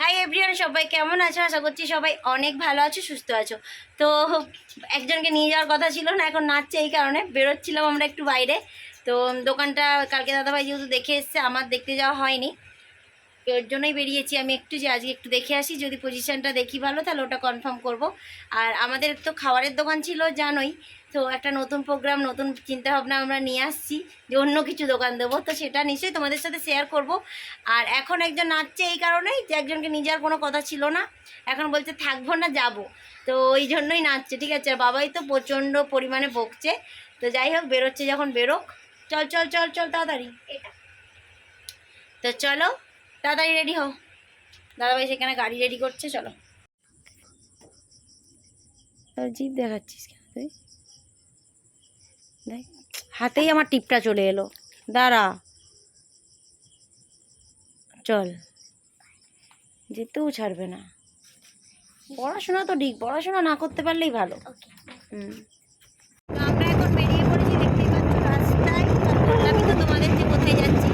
Hi everyone সবাই কেমন আছো? আশা করছি সবাই অনেক ভালো আছো, সুস্থ আছো। তো একজনকে নিয়ে যাওয়ার কথা ছিল না, এখন নাচছে এই কারণে। বেরোচ্ছিলাম আমরা একটু বাইরে। তো দোকানটা কালকে দাদাভাই যেহেতু দেখে এসছে, আমার দেখতে যাওয়া হয়নি। ওর জন্যই বেরিয়েছি। আমি একটু যে আজকে একটু দেখে আসি, যদি পজিশনটা দেখি ভালো, তাহলে ওটা কনফার্ম করব। আর আমাদের তো খাবারের দোকান ছিল, জানোই। তো একটা নতুন প্রোগ্রাম নতুন চিন্তাভাবনা আমরা নিয়ে আসছি, যে অন্য কিছু দোকান দেবো। তো সেটা নিশ্চয়ই তোমাদের সাথে শেয়ার করব। আর এখন একজন নাচছে এই কারণেই, যে একজনকে যাওয়ার কোনো কথা ছিল না। এখন বলছে, থাকব না, যাব। তো ওই জন্যই নাচছে, ঠিক আছে? আর বাবাই তো প্রচণ্ড পরিমাণে বকছে। তো যাই হোক, বেরোচ্ছে যখন, বেরোক। চল চল চল চল, তাড়াতাড়ি। তো চলো তাড়াতাড়ি রেডি হও। দাদাভাই সেখানে গাড়ি রেডি করছে চলো। জিপ দেখাচ্ছিস কেন তুই? দেখ হাতেই আমার টিপটা চলে এলো। দাঁড়া। চল। যেতেও ছাড়বে না। পড়াশোনা তো ঠিক পড়াশোনা না করতে পারলেই ভালো। হুম তো আমরা এখন বেরিয়ে পড়েছি দেখতেই পাচ্ছ রাস্তায় আর বললামই তো তোমাদের যে কোথায় যাচ্ছি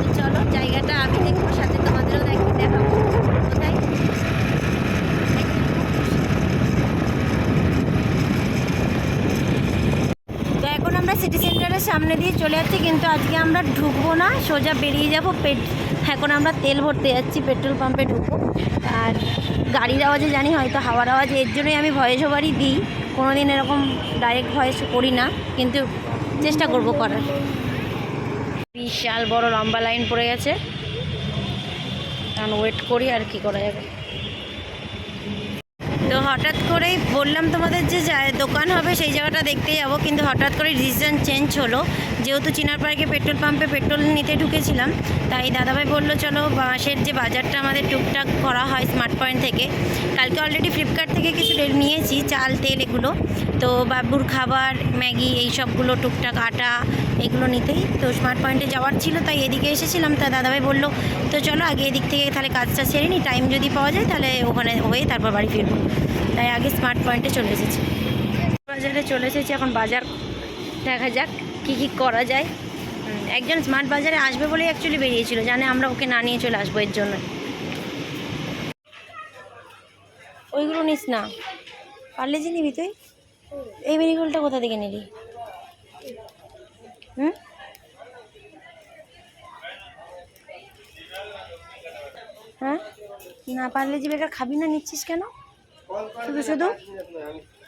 তো চলো জায়গাটা আমি দেখব সাথে তোমাদেরও দেখ দেখাবো কোথায় তো এখন আমরা সিটি সেন্টারের সামনে দিয়ে চলে যাচ্ছি, কিন্তু আজকে আমরা ঢুকবো না। সোজা বেরিয়ে যাব পেট এখন আমরা তেল ভরতে যাচ্ছি, পেট্রোল পাম্পে ঢুকবো। আর গাড়ির আওয়াজে জানি, হয়তো হাওয়ার আওয়াজ, এর জন্যই আমি ভয়েস ওভারই দিই। কোনো দিন এরকম ডাইরেক্ট ভয়েস করি না, কিন্তু চেষ্টা করব করার। বিশাল বড় লম্বা লাইন পড়ে গেছে। কারণ ওয়েট করি আর কি করা যাবে। তো হঠাৎ করেই বললাম তোমাদের যে দোকান হবে সেই জায়গাটা দেখতে যাব, কিন্তু হঠাৎ করে ডিসিশন চেঞ্জ হলো। যেহেতু চিনার পার্কে পেট্রোল পাম্পে পেট্রোল নিতে ঢুকেছিলাম, তাই দাদাভাই বলল, চলো বাঁশের যে বাজারটা আমাদের টুকটাক করা হয় স্মার্ট পয়েন্ট থেকে, কালকে অলরেডি ফ্লিপকার্ট থেকে কিছু নিয়েছি, চাল, তেল এগুলো। তো বাবুর খাবার, ম্যাগি এই সবগুলো টুকটাক আটা এগুলো নিতেই, তো স্মার্ট পয়েন্টে যাওয়ার ছিল, তাই এদিকে এসেছিলাম। তা দাদাভাই বলল, তো চলো আগে এদিক থেকে তাহলে কাজটা সেরে নিই টাইম যদি পাওয়া যায় তাহলে ওখানে হয়ে তারপর বাড়ি ফিরবো। তাই আগে স্মার্ট পয়েন্টে চলে এসেছি। বাজারে চলে এসেছি, এখন বাজার। দেখা যাক। কি কি করা যায়। একজন স্মার্ট বাজারে আসবে বলেই অ্যাকচুয়ালি বেরিয়েছিল জানে আমরা ওকে না নিয়ে চলে আসব এর জন্য। ওইগুলো নিস না। পারলে যে নিবি তুই? এই মেরিগোলটা কোথা থেকে নিলি? হুম? হ্যাঁ? না পারলে যে বেকার খাবি না নিচ্ছিস কেন? শুধু শুধু?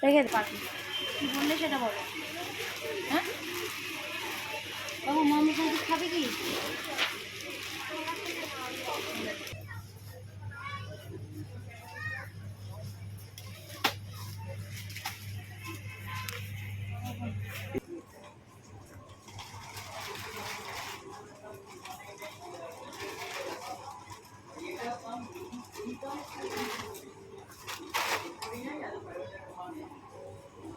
রেখে পারবি কি বললে সেটা বলো। হ্যাঁ?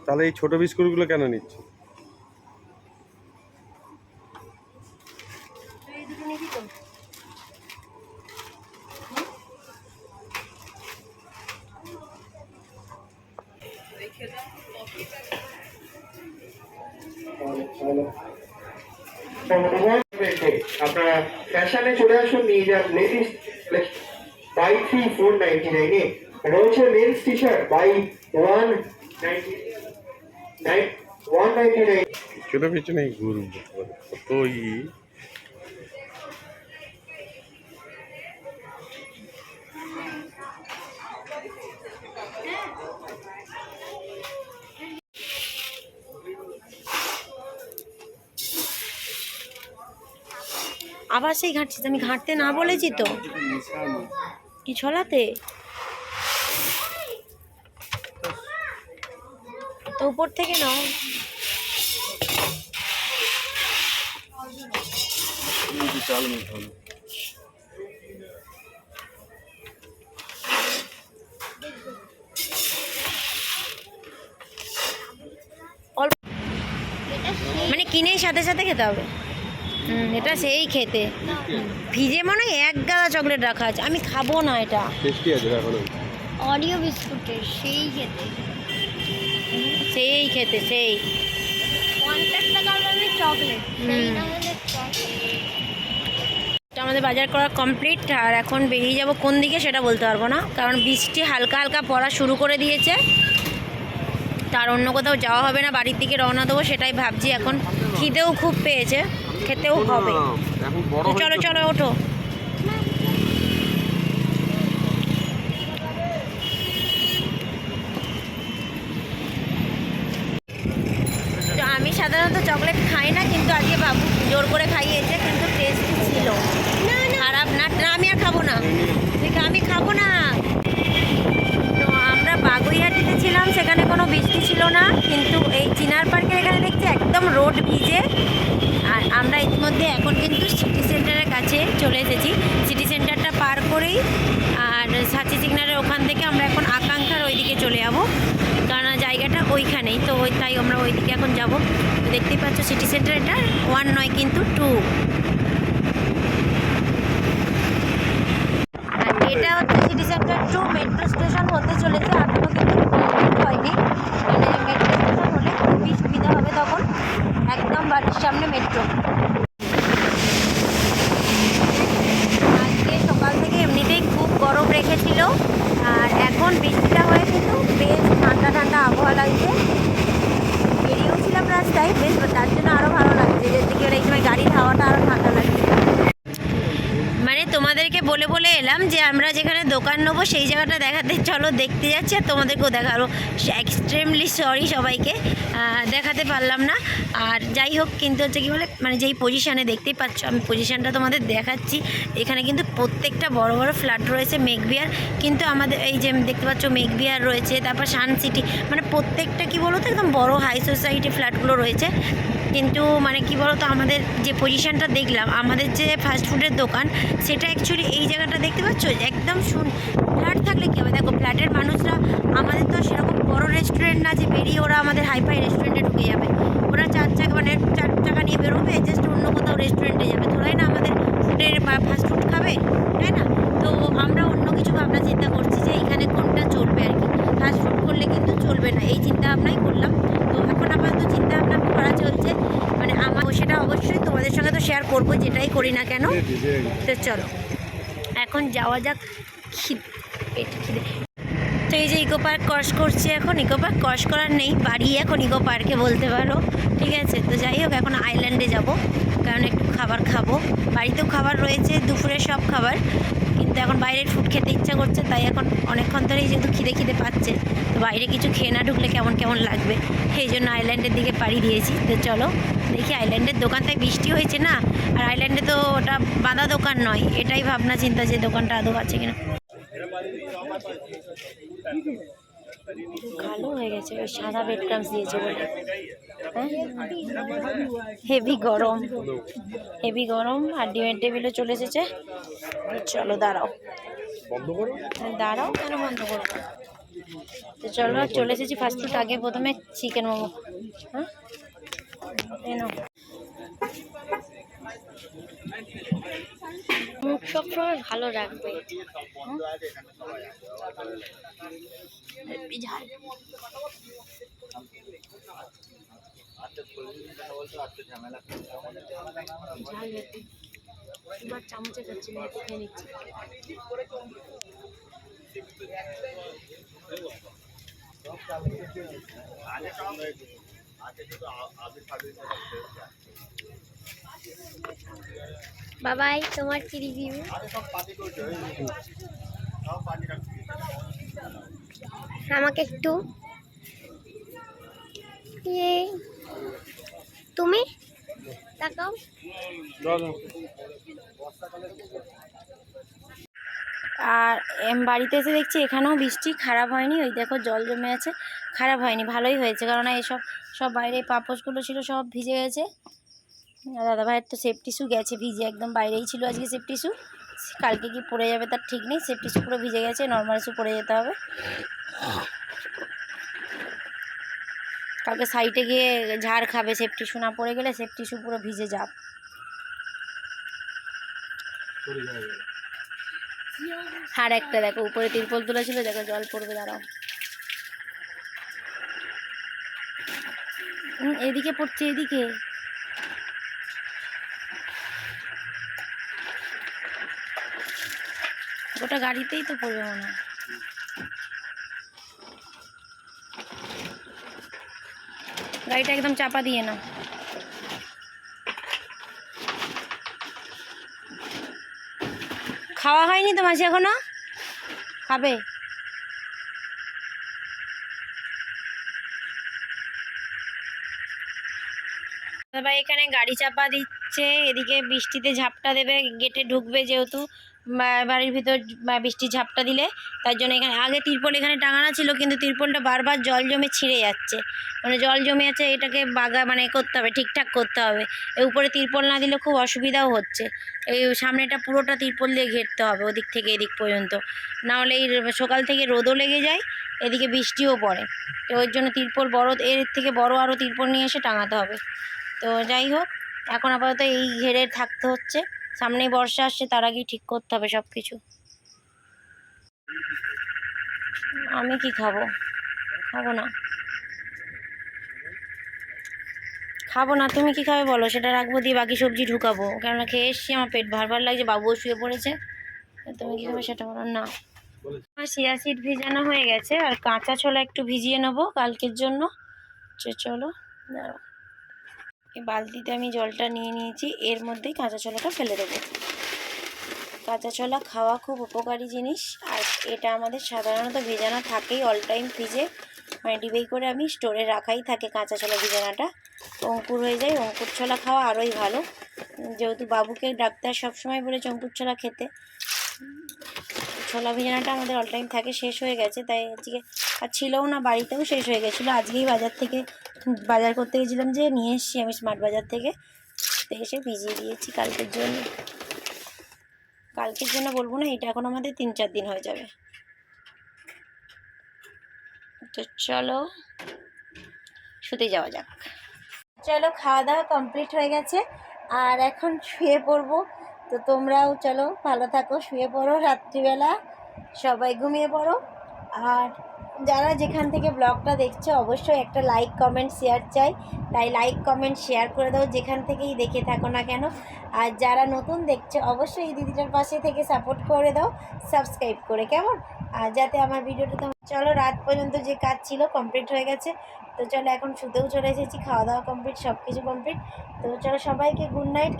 তাহলে এই ছোট বিস্কুটগুলো কেন নিচ্ছ তুই এই দুটো নিবি তো আপনারা ফ্যাশনে চলে আসুন নিয়ে যান ladies buy three four ninety নাইনে রয়েছে men's T shirt buy one ninety nine one ninety nine পিছনে ঘুরবো কত আবার সেই ঘাঁটছিস আমি ঘাঁটতে না বলেছি তো? কি ছলাতে? তো উপর থেকে নাও। মানে কিনেই সাথে সাথে খেতে হবে। এটা সেই খেতে। ভিজে মনে হয় এক গাদা চকলেট রাখা আছে। আমি খাব না এটা। টেস্টি আছে এখন। অরিও বিস্কুটের সেই খেতে। সেই খেতে সেই। পঞ্চাশ চকলেট আমাদের বাজার করা কমপ্লিট আর এখন বেরিয়ে যাব কোন দিকে সেটা বলতে পারব না কারণ বৃষ্টি হালকা হালকা পড়া শুরু করে দিয়েছে। তার অন্য কোথাও যাওয়া হবে না বাড়ির দিকে রওনা দেবো সেটাই ভাবছি এখন। খিদেও খুব পেয়েছে। খেতেও হবে। চলো চলো ওঠো। আমি সাধারণত চকলেট খাই না কিন্তু আজকে বাবু জোর করে খাইয়েছে কিন্তু টেস্টি ছিল। খারাপ না না আমি আর খাব না। আমি খাব না তো আমরা বাগুইহাটিতে সেখানে কোনো বৃষ্টি ছিল না, কিন্তু এই চিনার পার্কের এখানে দেখছি একদম রোড ভিজে। আর আমরা ইতিমধ্যে এখন কিন্তু সিটি সেন্টারের কাছে চলে এসেছি। সিটি সেন্টারটা পার করেই আর সাচি সিগনালের ওখান থেকে আমরা এখন আকাঙ্ক্ষার ওইদিকে চলে যাব। কারণ জায়গাটা ওইখানেই, তো ওই তাই আমরা ওইদিকে এখন যাব। দেখতেই পাচ্ছ সিটি সেন্টার এটা ওয়ান নয় কিন্তু টু আর এটা হচ্ছে City Centre two metro station হতে চলেছে এখনও কিন্তু complete হয়নি মানে মেট্রো স্টেশন হলে খুবই সুবিধা হবে তখন একদম বাড়ির সামনে মেট্রো আজকে সকাল থেকে এমনিতেই খুব গরম রেখেছিল আর এখন বৃষ্টিটা হয়ে কিন্তু বেশ ঠান্ডা ঠান্ডা আবহাওয়া লাগছে বেরিয়েও ছিলাম রাস্তায় বেশ তার জন্য আরও ভালো লাগছে। যে কি এই সময় গাড়ির হাওয়াটা আরও তোমাদেরকে বলে বলে এলাম যে আমরা যেখানে দোকান নেব, সেই জায়গাটা দেখাতে। চলো দেখতে যাচ্ছি আর তোমাদেরকেও দেখাবো। এক্সট্রিমলি সরি সবাইকে দেখাতে পারলাম না। আর যাই হোক, কিন্তু হচ্ছে কি বলে মানে যেই পজিশানে দেখতেই পাচ্ছ, আমি পজিশানটা তোমাদের দেখাচ্ছি। এখানে কিন্তু প্রত্যেকটা বড় বড় ফ্ল্যাট রয়েছে, মেঘবিহার। কিন্তু আমাদের এই যে দেখতে পাচ্ছ, মেঘবিহার রয়েছে, তারপর সান সিটি। মানে প্রত্যেকটা কি বলো তো একদম বড় হাই সোসাইটি ফ্ল্যাটগুলো রয়েছে। কিন্তু মানে কি বলতো, আমাদের যে পজিশনটা দেখলাম, আমাদের যে ফাস্ট ফুডের দোকান, সেটা অ্যাকচুয়ালি এই জায়গাটা দেখতে পাচ্ছ? একদম শুন, ফ্ল্যাট থাকলে কী হবে? দেখো, ফ্ল্যাটের মানুষরা, আমাদের তো সেরকম বড় রেস্টুরেন্ট না যে বেরিয়ে ওরা আমাদের হাইফাই রেস্টুরেন্টে ঢুকে যাবে। ওরা চার চাকা মানে চার টাকা নিয়ে বেরোবে জাস্ট অন্য কোথাও রেস্টুরেন্টে যাবে। তোরাই না আমাদের ফুডের বা ফাস্ট ফুড খাবে, তাই না? তো আমরা অন্য কিছু ভাবনা চিন্তা করছি যে এখানে কোনটা চলবে আর কি। ফাস্ট ফুড করলে কিন্তু চলবে না, এই চিন্তা ভাবনাই করলাম। আপাতত চিন্তা ভাবনা করা চলছে। মানে আমার সেটা অবশ্যই তোমাদের সঙ্গে তো শেয়ার করব যেটাই করি না কেন। তো চলো এখন যাওয়া যাক খিদ পেট খিদে। তো এই যে ইকো পার্ক ক্রস করছে এখন ইকো পার্ক ক্রস করার নেই বাড়ি এখন ইকো পার্কে বলতে পারো ঠিক আছে? তো যাই হোক এখন আইল্যান্ডে যাব কারণ একটু খাবার খাব। বাড়িতেও খাবার রয়েছে দুপুরে সব খাবার। কিন্তু এখন বাইরের ফুড খেতে ইচ্ছা করছে, তাই এখন অনেকক্ষণ ধরেই যেহেতু খিদে খিদে পাচ্ছে, তো বাইরে কিছু খেয়ে না ঢুকলে কেমন কেমন লাগবে? সেই জন্য আইল্যান্ডের দিকে পাড়ি দিয়েছি। তো চলো, দেখি আইল্যান্ডের দোকান তাই বৃষ্টি হয়েছে না? আর আইল্যান্ডে তো ওটা বাঁধা দোকান নয়, এটাই ভাবনা চিন্তা যে দোকানটা আদৌ আছে কিনা। কালো হয়ে গেছে, ওই সাদা বেড ক্রামস দিয়েছে বলে। হেভি গরম। হেভি গরম আর ডিমের টেবিলে চলে এসেছে। চলো দাঁড়াও। দাঁড়াও কেন বন্ধ করব তো চলো চলে এসেছি ফার্স্ট ফুড আগে প্রথমে চিকেন মোমো। হ্যাঁ। মুখ সবসময় ভালো রাখবে। ঝাল। হেব্বি এবার চামচে খাচ্ছি না খেয়ে নিচ্ছি। বাবাই তোমার কি রিভিউ আমাকে একটু। ইয়ে। আর এম বাড়িতে এসে দেখছি এখানেও বৃষ্টি, খারাপ হয়নি। ওই দেখো জল জমে আছে, খারাপ হয়নি, ভালোই হয়েছে। কারণ এইসব সব বাইরে পাপোশগুলো ছিল, সব ভিজে গেছে। আর দাদা ভাইয়ের তো সেফটি টিস্যু গেছে, ভিজে একদম বাইরেই ছিল আজকে সেফটি টিস্যু কালকে কি পড়ে যাবে তার ঠিক নেই সেফটি টিস্যু পুরো ভিজে গেছে নর্মাল ইস্যু পড়ে যেতে হবে। কালকে সাইডে গিয়ে ঝাড় খাবে সেফ টিস্যু না পড়ে গেলে সেফ টিস্যু পুরো ভিজে যাবে। আর একটা দেখো, উপরে তিরপল তোলা ছিল দেখো জল পড়বে, দাঁড়াও। এদিকে পড়ছে, এদিকে। গোটা গাড়িতেই তো পড়বে মনে হয়। গাড়িটা একদম চাপা দিয়ে না খাওয়া হয়নি তো মাসি এখনও? খাবে? দাদা এখানে গাড়ি চাপা দিচ্ছে, এদিকে বৃষ্টিতে ঝাপটা দেবে, গেটে ঢুকবে যেহেতু বাড়ির ভিতর, বা- বৃষ্টির ঝাপটা দিলে, তার জন্য এখানে, আগে তিরপল এখানে টাঙানো ছিল, কিন্তু তিরপলটা বারবার জল জমে ছিঁড়ে যাচ্ছে। মানে জল জমে আছে এটাকে বাগা মানে করতে হবে, ঠিকঠাক করতে হবে। এ উপরে তিরপল না দিলে খুব অসুবিধাও হচ্ছে। এই সামনেটা পুরোটা তিরপল দিয়ে ঘেরতে হবে, ওদিক থেকে এদিক পর্যন্ত। না হলে এই সকাল থেকে রোদও লেগে যায়, এদিকে বৃষ্টিও পড়ে। তো ওর জন্য তিরপল বড়, এর থেকে বড় আরও তিরপল নিয়ে এসে টাঙাতে হবে। তো যাই হোক, এখন আপাতত এই ঘেরে থাকতে হচ্ছে। সামনেই বর্ষা আসছে, তার আগেই ঠিক করতে হবে সব কিছু আমি কি খাব? খাব না। খাব না, তুমি কি খাবে বলো? সেটা রাখব, দিয়ে বাকি সবজি ঢুকাবো। কেননা খেয়ে এসছি, আমার পেট ভার ভার লাগছে, বাবুও শুয়ে পড়েছে। তুমি কি খাবে সেটা বলো? না। আমার সিয়া সিড ভিজানো হয়ে গেছে, আর কাঁচা ছোলা একটু ভিজিয়ে নেব কালকের জন্য। চলো এই বালতিতে আমি জলটা নিয়ে নিয়েছি, এর মধ্যেই কাঁচা ছোলাটা ফেলে দেবো। কাঁচা ছোলা খাওয়া খুব উপকারী জিনিস, আর এটা আমাদের সাধারণত ভেজানো থাকেই, অল টাইম ফ্রিজে। মানে ডিবেই করে আমি স্টোরে রাখাই থাকে কাঁচা ছোলা ভিজানোটা। অঙ্কুর হয়ে যায়। অঙ্কুর ছোলা খাওয়া আরোই ভালো। যেহেতু বাবুকে ডাক্তার সবসময় বলেছে অঙ্কুর ছোলা খেতে। ছোলা ভিজানোটা আমাদের অল টাইম থাকে, শেষ হয়ে গেছে। তাই আজকে আর ছিলও না, বাড়িতেও শেষ হয়ে গেছিল। আজকেই বাজার থেকে, বাজার করতে গেছিলাম যে নিয়ে এসেছি আমি স্মার্ট বাজার থেকে। এসে ভিজিয়ে দিয়েছি কালকের জন্য। কালকের জন্য বলব না, এটা এখন আমাদের তিন চার দিন হয়ে যাবে। তো চলো, শুতে যাওয়া যাক। চলো খাওয়া দাওয়া কমপ্লিট হয়ে গেছে। আর এখন শুয়ে পড়ব। তো তোমরাও চলো ভালো থাকো, শুয়ে পড়ো রাত্রিবেলা, সবাই ঘুমিয়ে পড়ো। আর যারা যেখান থেকে ব্লগটা দেখছ, অবশ্যই একটা লাইক কমেন্ট শেয়ার চাই। তাই লাইক কমেন্ট শেয়ার করে দাও যেখান থেকেই দেখে থাকো না কেন। আর যারা নতুন দেখছ, অবশ্যই এই দিদিটার পাশে থেকে সাপোর্ট করে দাও সাবস্ক্রাইব করে, কেমন? আর যাতে আমার ভিডিওটা তো চলো, রাত পর্যন্ত যে কাজ ছিল কমপ্লিট হয়ে গেছে। তো চলো, এখন শুতেও চলে এসেছি, খাওয়া দাওয়া কমপ্লিট সব কিছু কমপ্লিট তো চলো, সবাইকে গুড নাইট